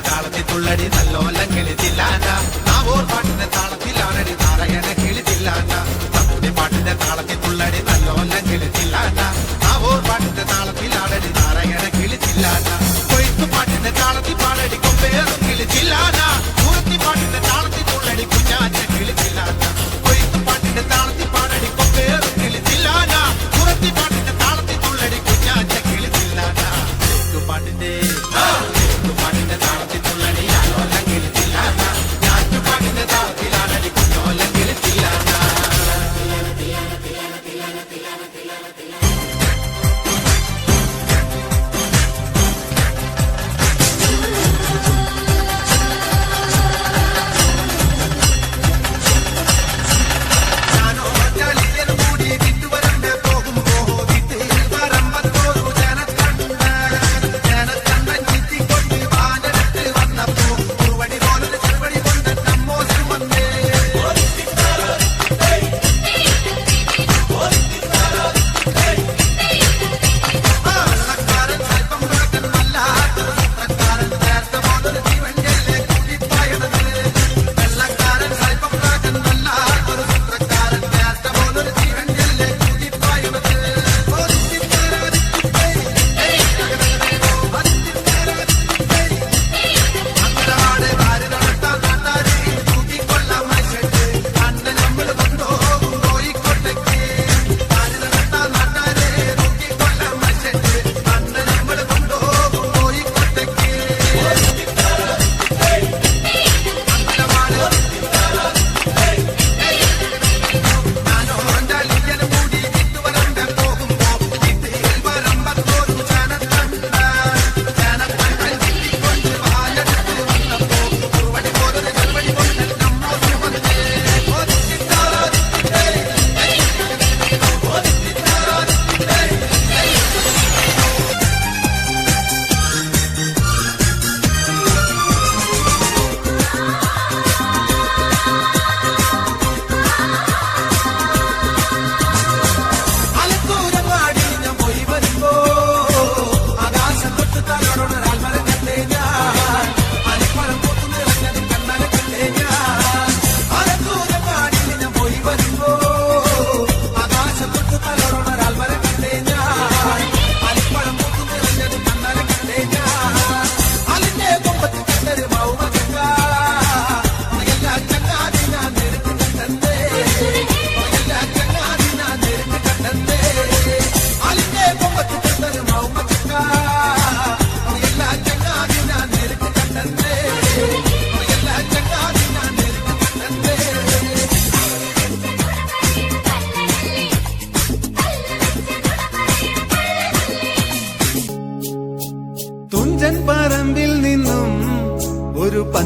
താളത്തിൽ തുള്ളടി നല്ലോലം കളിച്ചില്ലാത്ത nothing.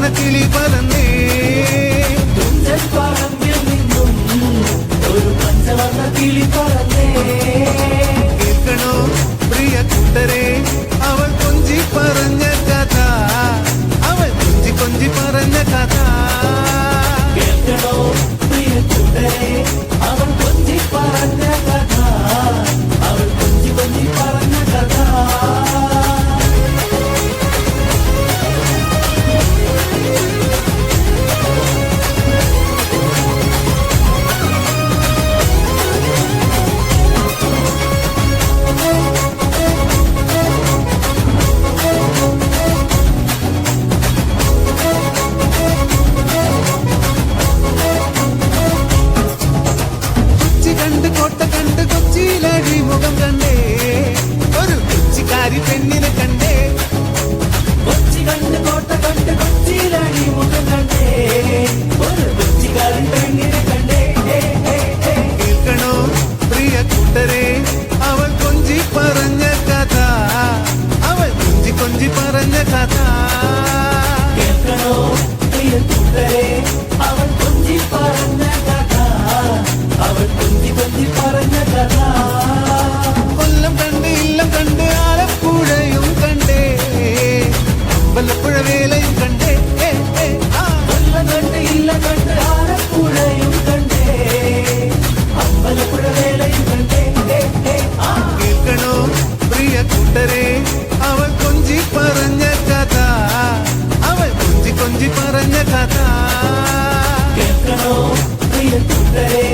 തുഞ്ചെത്തുന്ന കിളി ഒരു പഞ്ചവർണ കിളി പറന്നേ. കേൾക്കണോ പ്രിയ കുട്ടരെ അവൾ കൊഞ്ചി പറഞ്ഞ കഥ. അവൾ കൊഞ്ചി കൊഞ്ചി പറഞ്ഞ കഥ. കേൾക്കണോ പ്രിയ കുട്ടരെ? வேலையும் கண்டே. நல்ல கண்டு இல்ல கண்டு ஆரப்புழையும் கண்டே. அம்பலப்புற வேலையும் கண்டே. கேட்கணும் பிரிய கூட்டரே. அவள் கொஞ்சி பறஞ்ச கதா. அவள் கொஞ்சி கொஞ்சி பறஞ்ச கதா. கேட்கணும் பிரிய கூட்டரே.